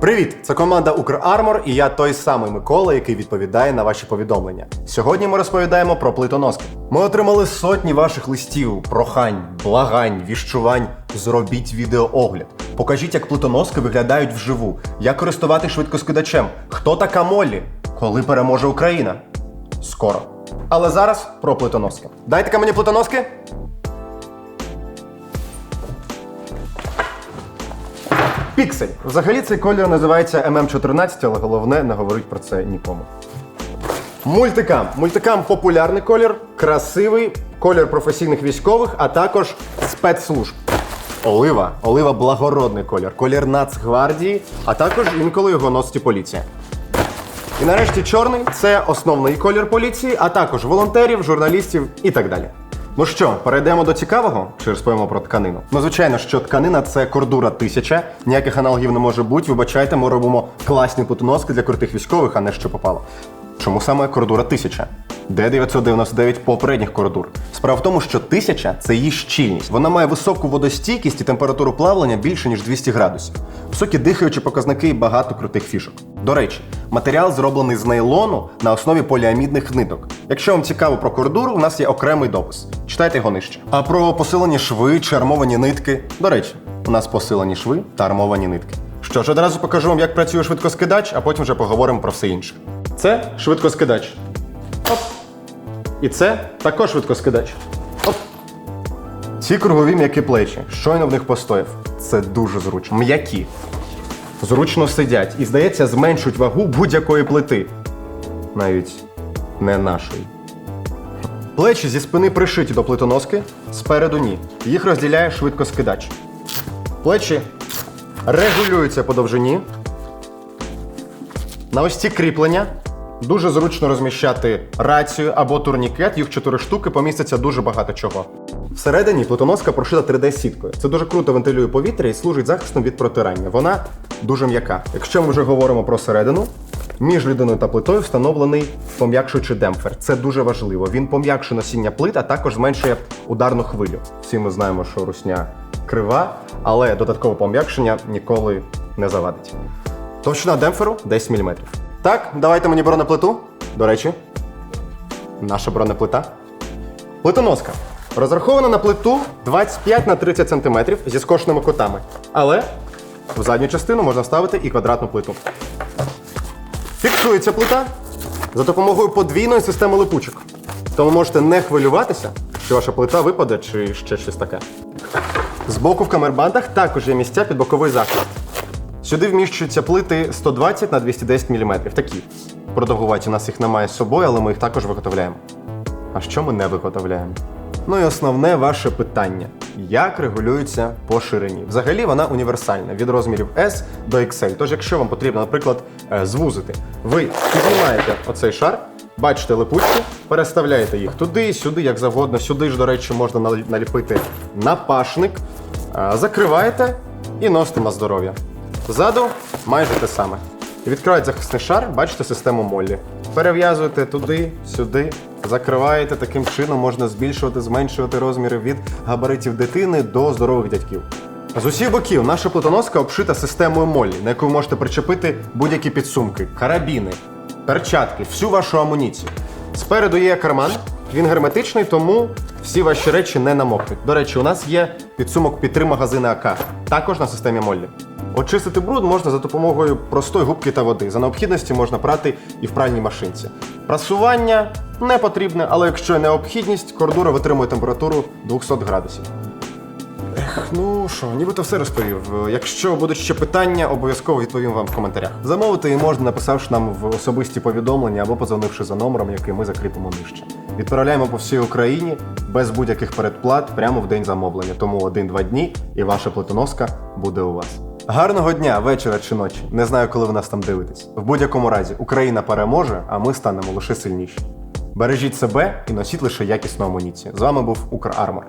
Привіт! Це команда Укрармор і я той самий Микола, який відповідає на ваші повідомлення. Сьогодні ми розповідаємо про плитоноски. Ми отримали сотні ваших листів, прохань, благань, віщувань. Зробіть відеоогляд. Покажіть, як плитоноски виглядають вживу, як користувати швидкоскидачем, хто така Моллі, коли переможе Україна. Скоро. Але зараз про плитоноски. Дайте-ка мені плитоноски. Піксель. Взагалі цей колір називається MM14, але головне не говорить про це нікому. Мультикам. Мультикам популярний колір, красивий, колір професійних військових, а також спецслужб. Олива. Олива благородний колір, колір Нацгвардії, а також інколи його носить поліція. І нарешті чорний це основний колір поліції, а також волонтерів, журналістів і так далі. Ну що, перейдемо до цікавого чи розповімо про тканину? Ну, звичайно, що тканина це кордура 1000, ніяких аналогів не може бути. Вибачайте, ми робимо класні плитоноски для крутих військових, а не що попало. Чому саме кордура 1000? Де 999 попередніх кордур? Справа в тому, що 1000 – це її щільність. Вона має високу водостійкість і температуру плавлення більше ніж 200 градусів. Високі дихаючі показники і багато крутих фішок. До речі, матеріал зроблений з нейлону на основі поліамідних ниток. Якщо вам цікаво про кордуру, у нас є окремий допис. Читайте його нижче. А про посилені шви чи армовані нитки. До речі, у нас посилені шви та армовані нитки. Що ж, одразу покажу вам, як працює швидкоскидач, а потім вже поговоримо про все інше. Це швидкоскидач. Оп. І це також швидкоскидач. Оп. Ці кругові м'які плечі. Щойно в них постояв. Це дуже зручно. М'які. Зручно сидять і, здається, зменшують вагу будь-якої плити. Навіть не нашої. Плечі зі спини пришиті до плитоноски, спереду ні. Їх розділяє швидкоскидач. Плечі регулюються по довжині. На ось ці кріплення дуже зручно розміщати рацію або турнікет. Їх чотири штуки поміститься дуже багато чого. Всередині плитоноска прошита 3D-сіткою. Це дуже круто вентилює повітря і служить захистом від протирання. Вона дуже м'яка. Якщо ми вже говоримо про середину, між людиною та плитою встановлений пом'якшуючий демпфер. Це дуже важливо. Він пом'якшує носіння плит, а також зменшує ударну хвилю. Всі ми знаємо, що русня крива, але додаткове пом'якшення ніколи не завадить. Товщина демпферу 10 мм. Так, давайте мені бронеплиту. До речі, наша бронеплита. Плитоноска. Розрахована на плиту 25 на 30 см зі скошеними кутами. Але в задню частину можна ставити і квадратну плиту. Фіксується плита за допомогою подвійної системи липучок. Тому можете не хвилюватися, що ваша плита випаде чи ще щось таке. Збоку в камербандах також є місця під боковий захист. Сюди вміщуються плити 120 на 210 мм. Такі. Продовгуваті у нас їх немає з собою, але ми їх також виготовляємо. А що ми не виготовляємо? Ну і основне ваше питання: як регулюється по ширині? Взагалі вона універсальна від розмірів S до XL. Тож, якщо вам потрібно, наприклад, е, звузити, ви піднімаєте оцей шар, бачите липучки, переставляєте їх туди, сюди, як завгодно. Сюди ж, до речі, можна налі- наліпити напашник, е, закриваєте і носите на здоров'я. Ззаду майже те саме. Відкривають захисний шар, бачите систему Моллі. Перев'язуєте туди, сюди, закриваєте. Таким чином можна збільшувати, зменшувати розміри від габаритів дитини до здорових дядьків. З усіх боків наша плитоноска обшита системою Моллі, на яку ви можете причепити будь-які підсумки, карабіни, перчатки, всю вашу амуніцію. Спереду є карман, він герметичний, тому всі ваші речі не намокнуть. До речі, у нас є підсумок під три магазини АК, також на системі Моллі. Очистити бруд можна за допомогою простої губки та води. За необхідності можна прати і в пральній машинці. Прасування не потрібне, але якщо необхідність, кордура витримує температуру 200 градусів. Ех, ну що, нібито все розповів. Якщо будуть ще питання, обов'язково відповім вам в коментарях. Замовити її можна, написавши нам в особисті повідомлення або подзвонивши за номером, який ми закріпимо нижче. Відправляємо по всій Україні без будь-яких передплат прямо в день замовлення. Тому один-два дні і ваша плитоноска буде у вас. Гарного дня, вечора чи ночі. Не знаю, коли ви нас там дивитесь. В будь-якому разі, Україна переможе, а ми станемо лише сильніші. Бережіть себе і носіть лише якісну амуніцію. З вами був Укрармор.